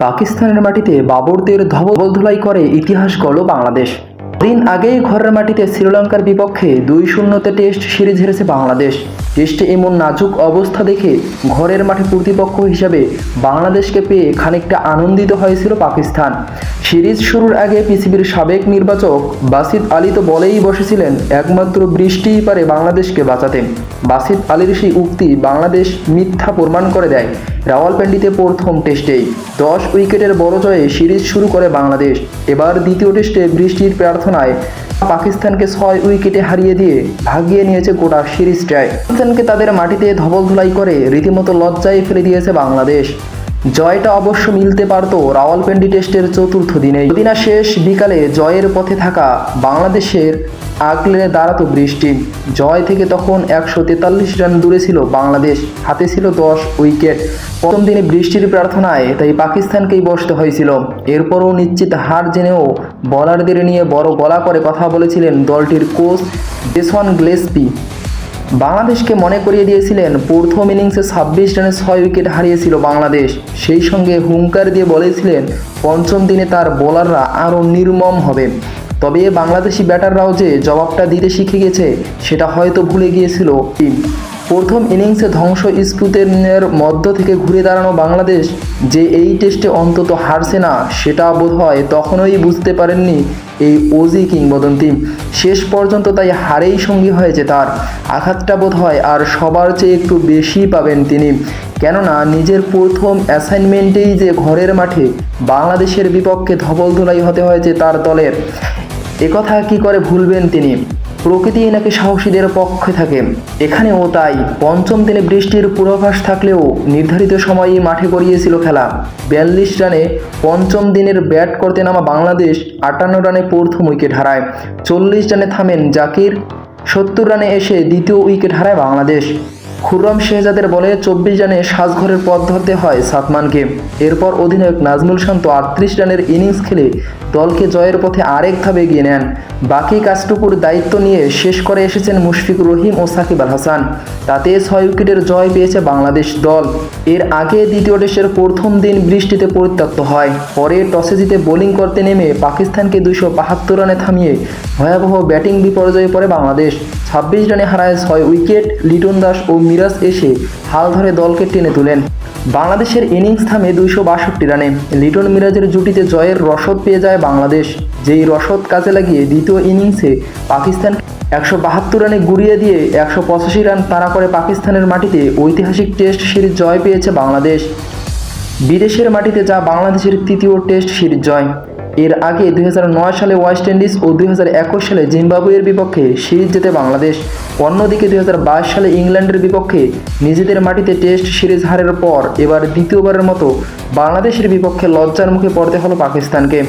পাকিস্তানের মাটিতে বাবরদের ধবলধুলাই করে ইতিহাস গড়ল বাংলাদেশ। দিন আগেই ঘরের মাটিতে শ্রীলঙ্কার বিপক্ষে দুই শূন্যতে টেস্ট সিরিজ হেরেছে বাংলাদেশ। টেস্টে এমন নাজুক অবস্থা দেখে ঘরের মাঠে প্রতিপক্ষ হিসাবে বাংলাদেশকে পেয়ে খানিকটা আনন্দিত হয়েছিল পাকিস্তান। সিরিজ শুরুর আগে পিসিবির সাবেক নির্বাচক বাসিদ আলী তো বলেই বসেছিলেন, একমাত্র বৃষ্টিই পারে বাংলাদেশকে বাঁচাতে। বাসিদ আলীর সেই উক্তি বাংলাদেশ মিথ্যা প্রমাণ করে দেয় রাওয়ালপিন্ডিতে প্রথম টেস্টেই। দশ উইকেটের বড় জয়ে সিরিজ শুরু করে বাংলাদেশ। এবার দ্বিতীয় টেস্টে বৃষ্টির প্রার্থনায় পাকিস্তানকে ছয় উইকেটে হারিয়ে দিয়ে ভাগিয়ে নিয়েছে গোটা সিরিজটায় পাকিস্তানকে তাদের মাটিতে ধবল ধুলাই করে রীতিমতো লজ্জায় ফেলে দিয়েছে বাংলাদেশ। জয়টা অবশ্য মিলতে পারত রাওয়ালপিন্ডি টেস্টের চতুর্থ দিনে যদি না শেষ বিকালে জয়ের পথে থাকা বাংলাদেশের আগলে দাঁড়াতো বৃষ্টি। জয় থেকে তখন একশো তেতাল্লিশ রান দূরে ছিল বাংলাদেশ। হাতে ছিল দশ উইকেট। প্রথম দিনে বৃষ্টির প্রার্থনায় তাই পাকিস্তানকেই বসতে হয়েছিল। এরপরও নিশ্চিত হার জেনেও বলারদের নিয়ে বড় গলা করে কথা বলেছিলেন দলটির কোচ জেসন গ্লেসপি। বাংলাদেশকে মনে করিয়ে দিয়েছিলেন প্রথম ইনিংসে ছাব্বিশ রানে ছয় উইকেট হারিয়েছিল বাংলাদেশ। সেই সঙ্গে হুঙ্কার দিয়ে বলেছিলেন, পঞ্চম দিনে তার বোলাররা আরও নির্মম হবে। তবে বাংলাদেশি ব্যাটাররাও যে জবাবটা দিতে শিখে গেছে, সেটা হয়তো ভুলে গিয়েছিল টিম। প্রথম ইনিংসে ধ্বংস স্পুতের মধ্য থেকে ঘুরে দাঁড়ানো বাংলাদেশ যে এই টেস্টে অন্তত হারছে না, সেটা বোধহয় তখনই বুঝতে পারেননি এই ওজি কিংবদন্তি শেষ পর্যন্ত তাই হারেই সঙ্গী হয়েছে তার। আঘাতটা বোধ হয় আর সবার চেয়ে একটু বেশি পাবেন তিনি। কেননা নিজের প্রথম অ্যাসাইনমেন্টেই যে ঘরের মাঠে, বাংলাদেশের বিপক্ষে ধবলধোলাই হতে হয়েছে তার দলের। একথা কি করে ভুলবেন তিনি? প্রকৃতি নাকি সাহসীদের পক্ষে থাকে। এখানেও তাই, পঞ্চম দিনে বৃষ্টির পূর্বাভাস থাকলেও নির্ধারিত সময়েই মাঠে গড়িয়েছিল খেলা। বিয়াল্লিশ রানে পঞ্চম দিনের ব্যাট করতে নামা বাংলাদেশ আটান্ন রানে প্রথম উইকেট হারায়। চল্লিশ রানে থামেন জাকির, সত্তর রানে এসে দ্বিতীয় উইকেট হারায় বাংলাদেশ। খুররম শেহজাদের বলে চব্বিশ রানে সাজঘরের পথ ধরতে হয় সাতমানকে। এরপর অধিনায়ক নাজমুল শান্ত আটত্রিশ রানের ইনিংস খেলে দলকে জয়ের পথে আরেক ধাপ এগিয়ে নেন। বাকি কাজটুকুর দায়িত্ব নিয়ে শেষ করে এসেছেন মুশফিকুর রহিম ও সাকিব আল হাসান। তাতে ছয় উইকেটের জয় পেয়েছে বাংলাদেশ দল। এর আগে দ্বিতীয় টেস্টের প্রথম দিন বৃষ্টিতে পরিত্যক্ত হয়। পরে টসে জিতে বোলিং করতে নেমে পাকিস্তানকে দুশো বাহাত্তর রানে থামিয়ে ভয়াবহ ব্যাটিং বিপর্যয়ে পড়ে বাংলাদেশ। ছাব্বিশ রানে হারায় ছয় উইকেট লিটন দাস ও মিরাজ এসে হাল ধরে দলকে টেনে তোলেন। বাংলাদেশের ইনিংস থামে দুইশো বাষট্টি রানে। লিটন মিরাজের জুটিতে জয়ের রসদ পেয়ে যায় বাংলাদেশ। যেই রসদ কাজে লাগিয়ে দ্বিতীয় ইনিংসে পাকিস্তান একশো বাহাত্তর রানে গুড়িয়ে দিয়ে একশো পঁচাশি রান তাড়া করে পাকিস্তানের মাটিতে ঐতিহাসিক টেস্ট সিরিজ জয় পেয়েছে বাংলাদেশ। বিদেশের মাটিতে যা বাংলাদেশের তৃতীয় টেস্ট সিরিজ জয়। এর আগে দু হাজার নয় সালে ওয়েস্ট ইন্ডিজ ও দুই হাজার একুশ সালে জিম্বাবুয়ের বিপক্ষে সিরিজ জেতে বাংলাদেশ। অন্যদিকে দুই হাজার বাইশ সালে ইংল্যান্ডের বিপক্ষে নিজেদের মাটিতে টেস্ট সিরিজ হারের পর এবার দ্বিতীয়বারের মতো বাংলাদেশের বিপক্ষে লজ্জার মুখে পড়তে হলো পাকিস্তানকে।